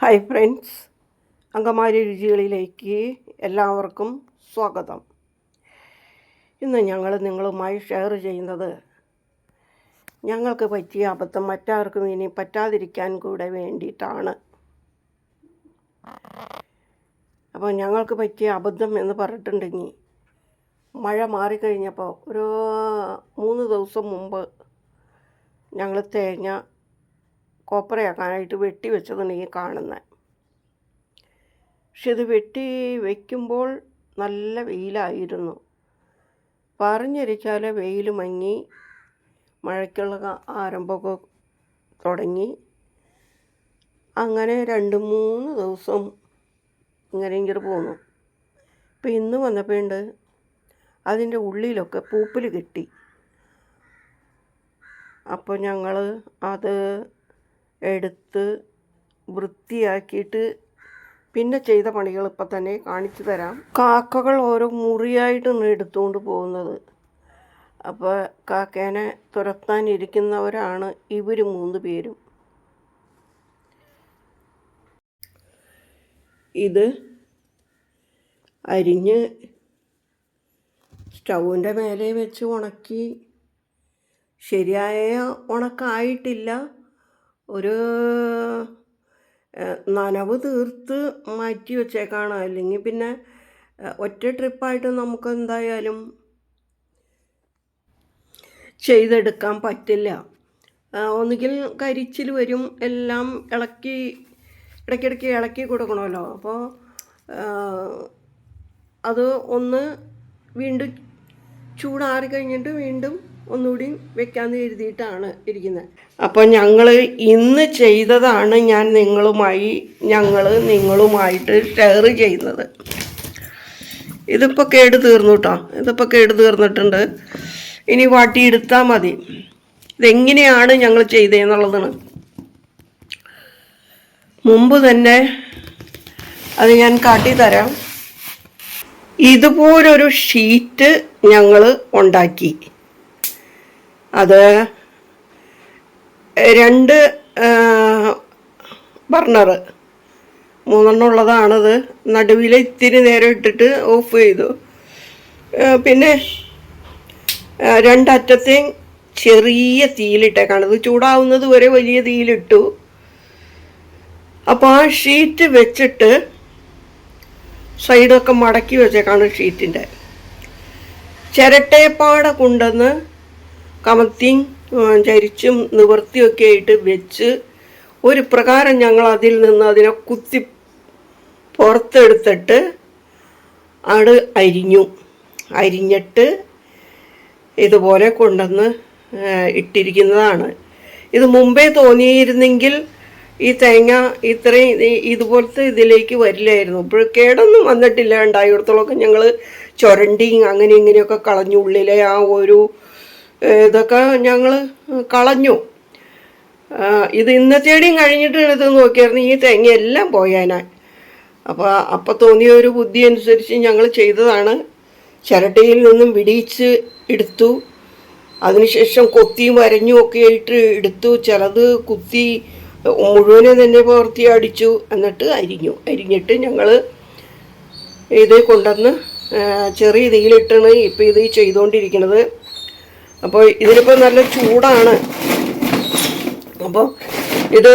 Hi friends അങ്കമാരി രുചികളിലേക്ക് എല്ലാവർക്കും സ്വാഗതം. ഇന്ന് ഞങ്ങൾ നിങ്ങളുമായി ഷെയർ ചെയ്യുന്നത് ഞങ്ങൾക്ക് പറ്റിയ അബദ്ധം മറ്റാർക്കും ഇനി പറ്റാതിരിക്കാൻ കൂടെ വേണ്ടിയിട്ടാണ്. അപ്പോൾ ഞങ്ങൾക്ക് പറ്റിയ അബദ്ധം എന്ന് പറഞ്ഞിട്ടുണ്ടെങ്കിൽ മഴ മാറിക്കഴിഞ്ഞപ്പോൾ ഒരു മൂന്ന് ദിവസം മുമ്പ് ഞങ്ങൾ തേങ്ങ കോപ്പറയാക്കാനായിട്ട് വെട്ടി വെച്ചതാണ് ഈ കാണുന്നത് പക്ഷെ ഇത് വെട്ടി വയ്ക്കുമ്പോൾ നല്ല വെയിലായിരുന്നു. പറഞ്ഞിരിച്ചാൽ വെയിൽ മങ്ങി മഴയ്ക്കുള്ള ആരംഭമൊക്കെ തുടങ്ങി. അങ്ങനെ രണ്ട് മൂന്ന് ദിവസം ഇങ്ങനെ ഇങ്ങനെ പോന്നു. ഇപ്പം ഇന്ന് വന്നപ്പോഴുണ്ട് അതിന്റെ ഉള്ളിലൊക്കെ പൂപ്പൽ കിട്ടി. അപ്പോൾ ഞങ്ങൾ അത് എടുത്ത് വൃത്തിയാക്കിയിട്ട് പിന്നെ ചെയ്ത പണികൾ ഇപ്പം തന്നെ കാണിച്ചു തരാം. കാക്കകൾ ഓരോ മുറിയായിട്ടാണ് എടുത്തുകൊണ്ട് പോകുന്നത്. അപ്പോൾ കാക്കേനെ തുരത്താനിരിക്കുന്നവരാണ് ഇവർ മൂന്ന് പേരും. ഇത് അരിഞ്ഞ് സ്റ്റൗവിന്റെ മേലെ വെച്ച് ഉണക്കി. ശരിയായ ഉണക്കായിട്ടില്ല. ഒരു നനവ് തീർത്ത് മാറ്റി വെച്ചേക്കാണ്. അല്ലെങ്കിൽ പിന്നെ ഒറ്റ ട്രിപ്പായിട്ട് നമുക്ക് എന്തായാലും ചെയ്തെടുക്കാൻ പറ്റില്ല. ഒന്നുകിൽ കരിച്ചിൽ വരും എല്ലാം ഇളക്കി ഇടയ്ക്കിടയ്ക്ക് ഇളക്കി കൊടുക്കണമല്ലോ. അപ്പോൾ അത് ഒന്ന് വീണ്ടും ചൂടാറി കഴിഞ്ഞിട്ട് വീണ്ടും ഒന്നുകൂടി വെക്കാമെന്ന് എഴുതിയിട്ടാണ് ഇരിക്കുന്നത് അപ്പോൾ ഞങ്ങൾ ഇന്ന് ചെയ്തതാണ് ഞാൻ നിങ്ങളുമായി ഞങ്ങൾ നിങ്ങളുമായിട്ട് ഷെയർ ചെയ്യുന്നത്. ഇതിപ്പോൾ കേട് തീർന്നു കേട്ടോ ഇതിപ്പോൾ കേട് തീർന്നിട്ടുണ്ട്. ഇനി വാട്ടിയെടുത്താൽ മതി. ഇതെങ്ങനെയാണ് ഞങ്ങൾ ചെയ്തതെന്നുള്ളതാണ് മുമ്പ് തന്നെ അത് ഞാൻ കാട്ടിത്തരാം ഇതുപോലൊരു ഷീറ്റ് ഞങ്ങൾ ഉണ്ടാക്കി. അത് രണ്ട് ബർണർ മൂന്നെണ്ണം ഉള്ളതാണത്. നടുവിൽ ഇത്തിരി നേരം ഇട്ടിട്ട് ഓഫ് ചെയ്തു. പിന്നെ രണ്ടറ്റത്തെയും ചെറിയ തീയിലിട്ടേക്കാണ്. ഇത് ചൂടാവുന്നത് വരെ വലിയ തീയിലിട്ടു. അപ്പോൾ ആ ഷീറ്റ് വെച്ചിട്ട് സൈഡൊക്കെ മടക്കി വെച്ചേക്കാണ് ഷീറ്റിന്റെ. ചിരട്ടേപ്പാടെ കൊണ്ടുവന്ന് കമത്തിയും ചരിച്ചും നിവർത്തിയൊക്കെ ആയിട്ട് വെച്ച് ഒരു പ്രകാരം ഞങ്ങൾ അതിൽ നിന്ന് അതിനെ കുത്തി പുറത്തെടുത്തിട്ട് അട് അരിഞ്ഞു. അരിഞ്ഞിട്ട് ഇതുപോലെ കൊണ്ടുവന്ന് ഇട്ടിരിക്കുന്നതാണ്. ഇത് മുമ്പേ തോന്നിയിരുന്നെങ്കിൽ ഈ തേങ്ങ ഇത്രയും ഇതുപോലത്തെ ഇതിലേക്ക് വരില്ലായിരുന്നു. ഇപ്പോൾ കേടൊന്നും വന്നിട്ടില്ല. ഉണ്ടായിടത്തോളമൊക്കെ ഞങ്ങൾ ചുരണ്ടിയും അങ്ങനെ ഇങ്ങനെയൊക്കെ കളഞ്ഞുള്ളിലെ ആ ഒരു ഇതൊക്കെ ഞങ്ങൾ കളഞ്ഞു. ഇത് ഇന്നത്തേടിയും കഴിഞ്ഞിട്ട് ഇത് നോക്കിയായിരുന്നു. ഈ തേങ്ങ എല്ലാം പോയാനാ അപ്പോൾ അപ്പം തോന്നിയ ഒരു ബുദ്ധി അനുസരിച്ച് ഞങ്ങൾ ചെയ്തതാണ്. ചിരട്ടയിൽ നിന്നും വിടിയിച്ച് എടുത്തു. അതിനുശേഷം കൊത്തിയും വരഞ്ഞും ഒക്കെ ആയിട്ട് എടുത്തു. ചിലത് കുത്തി മുഴുവനെ തന്നെ പകർത്തി അടിച്ചു. എന്നിട്ട് അരിഞ്ഞു. അരിഞ്ഞിട്ട് ഞങ്ങൾ ഇത് കൊണ്ടുവന്ന് ചെറിയ തീയിലിട്ടാണ് ഇപ്പോൾ ഇത് ചെയ്തുകൊണ്ടിരിക്കുന്നത് അപ്പോൾ ഇതിനിപ്പോൾ നല്ല ചൂടാണ്. അപ്പോൾ ഇത്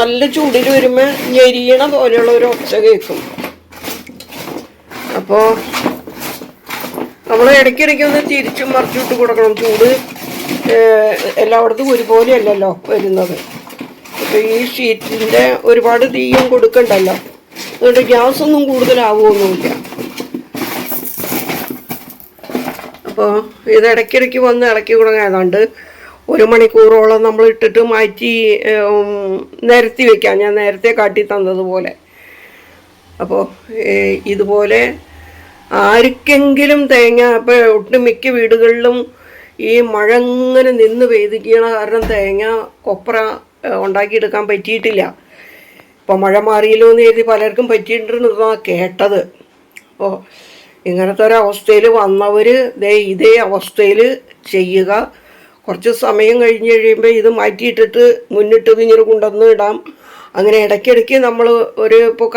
നല്ല ചൂടിൽ വരുമ്പോൾ ഞെരിയണ പോലെയുള്ള ഒരു ഒച്ച കേൾക്കും. അപ്പോൾ നമ്മൾ ഇടയ്ക്കിടയ്ക്ക് ഒന്ന് തിരിച്ചും മറിച്ചിട്ട് കൊടുക്കണം. ചൂട് എല്ലായിടത്തും ഒരുപോലെയല്ലല്ലോ വരുന്നത്. അപ്പോൾ ഈ ഷീറ്റിന്റെ ഒരുപാട് തീയും കൊടുക്കണ്ടല്ലോ. അതുകൊണ്ട് ഗ്യാസൊന്നും കൂടുതലാവുമൊന്നുമില്ല അപ്പോൾ ഇത് ഇടയ്ക്കിടയ്ക്ക് വന്ന് ഇളക്കി ഏതാണ്ട് ഒരു മണിക്കൂറോളം നമ്മൾ ഇട്ടിട്ട് മാറ്റി നിരത്തി വെക്കാം. ഞാൻ നേരത്തെ കാട്ടി തന്നതുപോലെ. അപ്പോൾ ഇതുപോലെ ആർക്കെങ്കിലും തേങ്ങ ഇപ്പോൾ ഒട്ടുമിക്ക വീടുകളിലും ഈ മഴ ഇങ്ങനെ നിന്ന് പെയ്തിരിക്കണ കാരണം തേങ്ങ കൊപ്ര ഉണ്ടാക്കിയെടുക്കാൻ പറ്റിയിട്ടില്ല. ഇപ്പോൾ മഴ മാറിയല്ലോ എന്ന് കരുതി പലർക്കും പറ്റിയിട്ടുണ്ടെന്നാണ് കേട്ടത്. അപ്പോൾ ഇങ്ങനത്തെ ഒരു അവസ്ഥയിൽ വന്നവർ ദേ ഇതേ അവസ്ഥയിൽ ചെയ്യുക. കുറച്ച് സമയം കഴിഞ്ഞ് കഴിയുമ്പോൾ ഇത് മാറ്റിയിട്ടിട്ട് മുന്നിട്ട് ഇങ്ങനെ കൊണ്ടുവന്ന് ഇടാം. അങ്ങനെ ഇടയ്ക്കിടയ്ക്ക് നമ്മൾ ഒരു ഇപ്പോൾ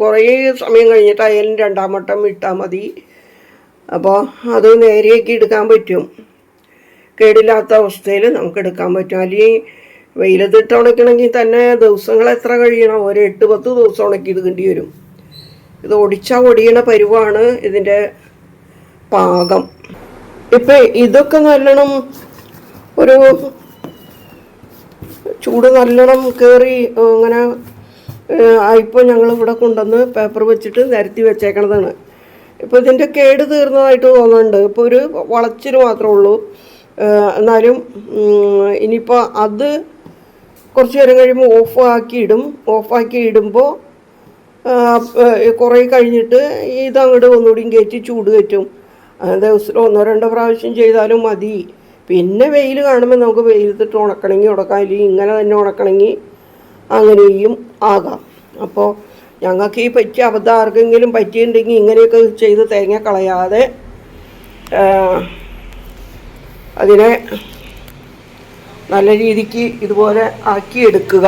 കുറേ സമയം കഴിഞ്ഞിട്ട് അയലും രണ്ടാം വട്ടം ഇട്ടാൽ മതി. അപ്പോൾ അത് നേരെയൊക്കെ എടുക്കാൻ പറ്റും. കേടില്ലാത്ത അവസ്ഥയിൽ നമുക്ക് എടുക്കാൻ പറ്റും. അല്ലെങ്കിൽ വെയിലത്തിട്ട് ഉണക്കണമെങ്കിൽ തന്നെ ദിവസങ്ങൾ എത്ര കഴിയണം? ഒരു എട്ട് പത്ത് ദിവസം ഉണക്കി എടുക്കേണ്ടി വരും. ഇത് ഒടിച്ചാൽ ഒടിയണ പരുവാണ് ഇതിന്റെ പാകം. ഇപ്പം ഇതൊക്കെ നല്ലോണം ഒരു ചൂട് നല്ലോണം കയറി അങ്ങനെ ഇപ്പോൾ ഞങ്ങൾ ഇവിടെ കൊണ്ടുവന്ന് പേപ്പർ വെച്ചിട്ട് നിരത്തി വെച്ചേക്കണതാണ്. ഇപ്പോൾ ഇതിന്റെ കേട് തീർന്നതായിട്ട് തോന്നുന്നുണ്ട്. ഇപ്പോൾ ഒരു വളച്ചിന് മാത്രമേ ഉള്ളൂ. എന്നാലും ഇനിയിപ്പോൾ അത് കുറച്ച് നേരം കഴിയുമ്പോൾ ഓഫ് ആക്കി ഇടും ഓഫാക്കി ഇടുമ്പോൾ കുറേ കഴിഞ്ഞിട്ട് ഇതങ്ങോട്ട് ഒന്നുകൂടിയും കയറ്റി ചൂട് കയറ്റും. ദിവസത്തിൽ ഒന്നോ രണ്ടോ പ്രാവശ്യം ചെയ്താലും മതി. പിന്നെ വെയിൽ കാണുമ്പോൾ നമുക്ക് വെയിലത്തിട്ട് ഉണക്കണമെങ്കിൽ ഉണക്കാം. അല്ലെങ്കിൽ ഇങ്ങനെ തന്നെ ഉണക്കണമെങ്കിൽ അങ്ങനെയും ആകാം. അപ്പോൾ ഞങ്ങൾക്ക് ഈ പറ്റിയ അബദ്ധം ആർക്കെങ്കിലും പറ്റിയിട്ടുണ്ടെങ്കിൽ ഇങ്ങനെയൊക്കെ ചെയ്ത് തേങ്ങ കളയാതെ അതിനെ നല്ല രീതിക്ക് ഇതുപോലെ ആക്കി എടുക്കുക